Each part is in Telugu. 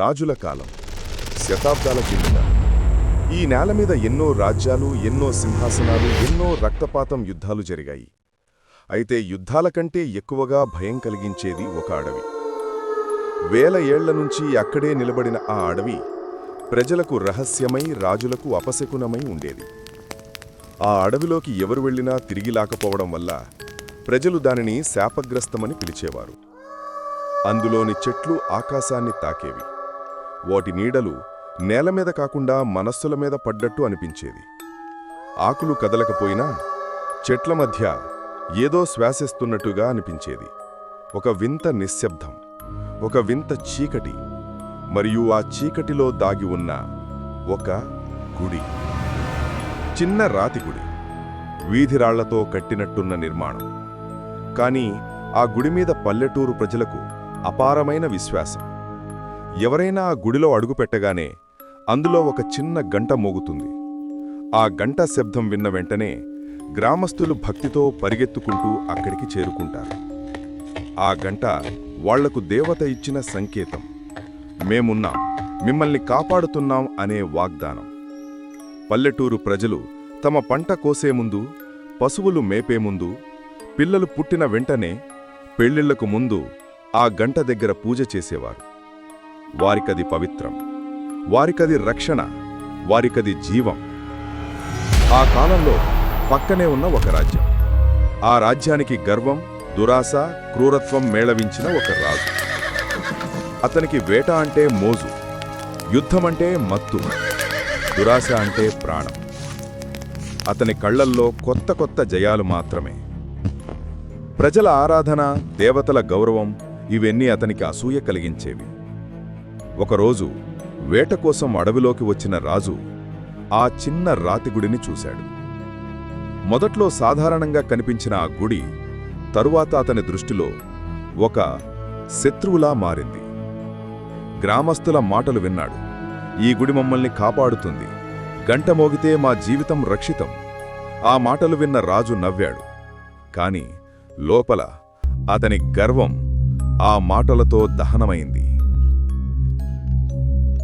రాజుల కాలం శతాబ్దాల కిందట. ఈ నేల మీద ఎన్నో రాజ్యాలు ఎన్నో సింహాసనాలు ఎన్నో రక్తపాతం యుద్ధాలు జరిగాయి. అయితే యుద్ధాల కంటే ఎక్కువగా భయం కలిగించేది ఒక అడవి. వేల ఏళ్ళ నుంచి అక్కడే నిలబడిన ఆ అడవి ప్రజలకు రహస్యమై రాజులకు అపశకునమై ఉండేది. ఆ అడవిలోకి ఎవరు వెళ్ళినా తిరిగి లాకపోవడం వల్ల ప్రజలు దానిని శాపగ్రస్తమని పిలిచేవారు. అందులోని చెట్లు ఆకాశాన్ని తాకేవి. వాటి నీడలు నేల మీద కాకుండా మనస్సుల మీద పడ్డట్టు అనిపించేది. ఆకులు కదలకపోయినా చెట్ల మధ్య ఏదో శ్వాసిస్తున్నట్టుగా అనిపించేది. ఒక వింత నిశ్శబ్దం ఒక వింత చీకటి మరియు ఆ చీకటిలో దాగి ఉన్న ఒక గుడి. చిన్న రాతి గుడి వీధిరాళ్ళతో కట్టినట్టున్న నిర్మాణం. కానీ ఆ గుడి మీద పల్లెటూరు ప్రజలకు అపారమైన విశ్వాసం. ఎవరైనా ఆ గుడిలో అడుగుపెట్టగానే అందులో ఒక చిన్న గంట మోగుతుంది. ఆ గంట శబ్దం విన్న వెంటనే గ్రామస్తులు భక్తితో పరిగెత్తుకుంటూ అక్కడికి చేరుకుంటారు. ఆ గంట వాళ్ళకు దేవత ఇచ్చిన సంకేతం. మేమున్నాం మిమ్మల్ని కాపాడుతున్నాం అనే వాగ్దానం. పల్లెటూరు ప్రజలు తమ పంట కోసే ముందు పశువులు మేపే ముందు పిల్లలు పుట్టిన వెంటనే పెళ్ళిళ్ళకు ముందు ఆ గంట దగ్గర పూజ చేసేవారు. వారికది పవిత్రం వారికది రక్షణ వారికది జీవం. ఆ కాలంలో పక్కనే ఉన్న ఒక రాజ్యం. ఆ రాజ్యానికి గర్వం దురాశ క్రూరత్వం మేళవించిన ఒక రాజు. అతనికి వేట అంటే మోజు యుద్ధమంటే మత్తు దురాశ అంటే ప్రాణం. అతని కళ్ళల్లో కొత్త కొత్త జయాలు మాత్రమే. ప్రజల ఆరాధన దేవతల గౌరవం ఇవన్నీ అతనికి అసూయ కలిగించేవి. ఒకరోజు వేట కోసం అడవిలోకి వచ్చిన రాజు ఆ చిన్న రాతిగుడిని చూశాడు. మొదట్లో సాధారణంగా కనిపించిన ఆ గుడి తరువాత అతని దృష్టిలో ఒక శత్రువులా మారింది. గ్రామస్తుల మాటలు విన్నాడు. ఈ గుడి మమ్మల్ని కాపాడుతుంది. గంట మోగితే మా జీవితం రక్షితం. ఆ మాటలు విన్న రాజు నవ్వాడు. కాని లోపల అతని గర్వం ఆ మాటలతో దహనమైంది.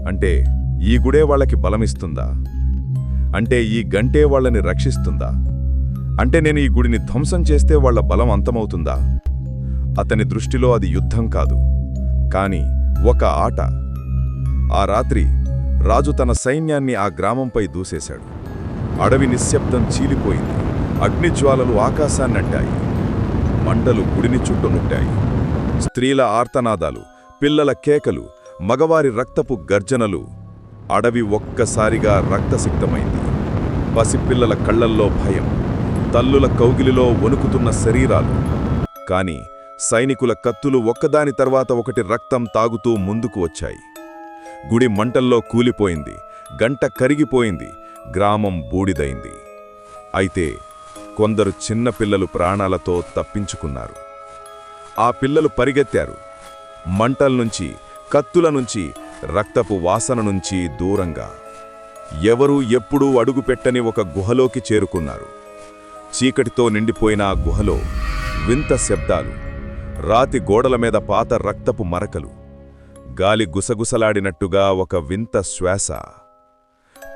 అంటే ఈ గుడే వాళ్ళకి బలమిస్తుందా? అంటే ఈ గంటే వాళ్ళని రక్షిస్తుందా? అంటే నేను ఈ గుడిని ధ్వంసం చేస్తే వాళ్ళ బలం అంతమవుతుందా? అతని దృష్టిలో అది యుద్ధం కాదు. కాని ఒక ఆట. ఆ రాత్రి రాజు తన సైన్యాన్ని ఆ గ్రామంపై దూసేశాడు. అడవి నిశ్శబ్దం చీలిపోయింది. అగ్నిజ్వాలలు ఆకాశాన్నంటాయి మంటలు గుడిని చుట్టునుట్టాయి స్త్రీల ఆర్తనాదాలు పిల్లల కేకలు మగవారి రక్తపు గర్జనలు అడవి ఒక్కసారిగా రక్తసిక్తమైంది. పసిపిల్లల కళ్ళల్లో భయం తల్లుల కౌగిలిలో వణుకుతున్న శరీరాలు. కాని సైనికుల కత్తులు ఒక్కదాని తర్వాత ఒకటి రక్తం తాగుతూ ముందుకు వచ్చాయి. గుడి మంటల్లో కూలిపోయింది గంట కరిగిపోయింది గ్రామం బూడిదైంది. అయితే కొందరు చిన్నపిల్లలు ప్రాణాలతో తప్పించుకున్నారు. ఆ పిల్లలు పరిగెత్తారు. మంటల్నుంచి కత్తుల నుంచి రక్తపు వాసన నుంచి దూరంగా. ఎవరూ ఎప్పుడూ అడుగుపెట్టని ఒక గుహలోకి చేరుకున్నారు. చీకటితో నిండిపోయిన ఆ గుహలో వింత శబ్దాలు రాతి గోడల మీద పాత రక్తపు మరకలు గాలి గుసగుసలాడినట్టుగా ఒక వింత శ్వాస.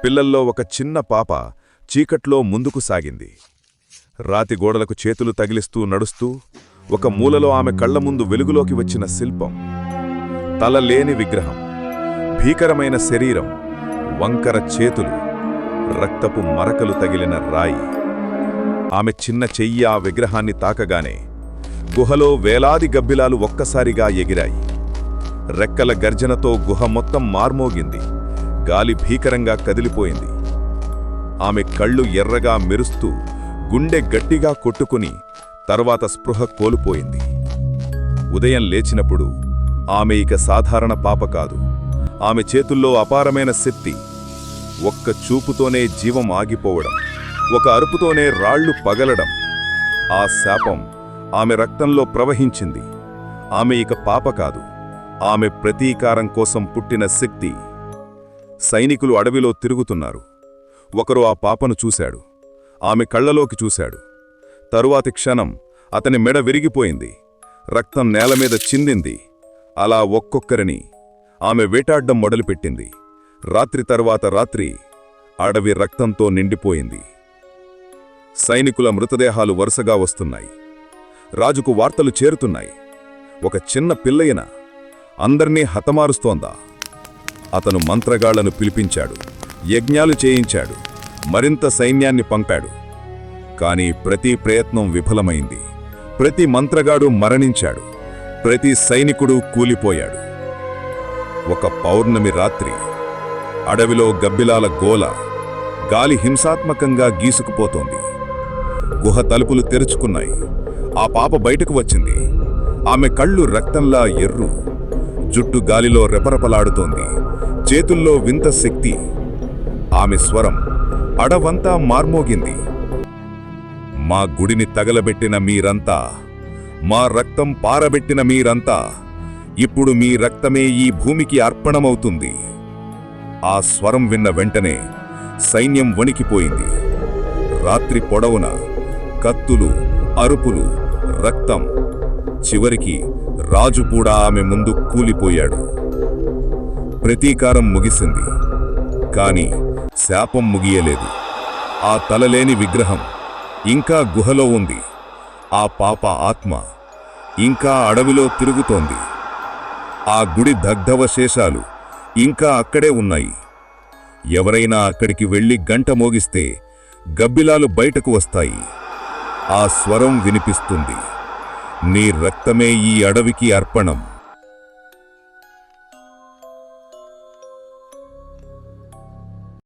పిల్లల్లో ఒక చిన్న పాప చీకట్లో ముందుకు సాగింది. రాతి గోడలకు చేతులు తగిలిస్తూ నడుస్తూ ఒక మూలలో ఆమె కళ్ళ ముందు వెలుగులోకి వచ్చిన శిల్పం. తల లేని విగ్రహం భీకరమైన శరీరం వంకర చేతులు రక్తపు మరకలు తగిలిన రాయి. ఆమె చిన్న చెయ్యి ఆ విగ్రహాన్ని తాకగానే గుహలో వేలాది గబ్బిలాలు ఒక్కసారిగా ఎగిరాయి. రెక్కల గర్జనతో గుహ మొత్తం మార్మోగింది. గాలి భీకరంగా కదిలిపోయింది. ఆమె కళ్ళు ఎర్రగా మెరుస్తూ గుండె గట్టిగా కొట్టుకుని తర్వాత స్పృహ కోల్పోయింది. ఉదయం లేచినప్పుడు ఆమె ఇక సాధారణ పాప కాదు. ఆమె చేతుల్లో అపారమైన శక్తి ఒక్క చూపుతోనే జీవం ఆగిపోవడం ఒక అరుపుతోనే రాళ్ళు పగలడం ఆ శాపం ఆమె రక్తంలో ప్రవహించింది. ఆమె ఇక పాప కాదు. ఆమె ప్రతీకారం కోసం పుట్టిన శక్తి. సైనికులు అడవిలో తిరుగుతున్నారు. ఒకరు ఆ పాపను చూశాడు. ఆమె కళ్ళలోకి చూశాడు. తరువాతి క్షణం అతని మెడ విరిగిపోయింది. రక్తం నేలమీద చిందింది. అలా ఒక్కొక్కరిని ఆమె వేటాడ్డం మొదలుపెట్టింది. రాత్రి తర్వాత రాత్రి అడవి రక్తంతో నిండిపోయింది. సైనికుల మృతదేహాలు వరుసగా వస్తున్నాయి. రాజుకు వార్తలు చేరుతున్నాయి. ఒక చిన్న పిల్లయిన అందర్నీ హతమారుస్తోందా? అతను మంత్రగాళ్ళను పిలిపించాడు. యజ్ఞాలు చేయించాడు. మరింత సైన్యాన్ని పంపాడు. కాని ప్రతి ప్రయత్నం విఫలమైంది. ప్రతి మంత్రగాడు మరణించాడు. ప్రతి సైనికుడు కూలిపోయాడు. ఒక పౌర్ణమి రాత్రి అడవిలో గబ్బిలాల గోల గాలి హింసాత్మకంగా గీసుకుపోతోంది. గుహ తలుపులు తెరుచుకున్నాయి. ఆ పాప బయటకు వచ్చింది. ఆమె కళ్ళు రక్తంలా ఎర్రు. జుట్టు గాలిలో రెపరెపలాడుతోంది. చేతుల్లో వింత శక్తి. ఆమె స్వరం అడవంతా మార్మోగింది. మా గుడిని తగలబెట్టిన మీరంతా మా రక్తం పారబెట్టిన మీరంతా ఇప్పుడు మీ రక్తమే ఈ భూమికి అర్పణమవుతుంది. ఆ స్వరం విన్న వెంటనే సైన్యం వణికిపోయింది. రాత్రి పొడవున కత్తులు అరుపులు రక్తం చివరికి రాజు కూడా ఆమె ముందు కూలిపోయాడు. ప్రతీకారం ముగిసింది. కాని శాపం ముగియలేదు. ఆ తలలేని విగ్రహం ఇంకా గుహలో ఉంది. ఆ పాప ఆత్మ ఇంకా అడవిలో తిరుగుతోంది. ఆ గుడి దగ్ధవశేషాలు ఇంకా అక్కడే ఉన్నాయి. ఎవరైనా అక్కడికి వెళ్ళి గంట మోగిస్తే గబ్బిలాలు బయటకు వస్తాయి. ఆ స్వరం వినిపిస్తుంది. నీ రక్తమే ఈ అడవికి అర్పణం.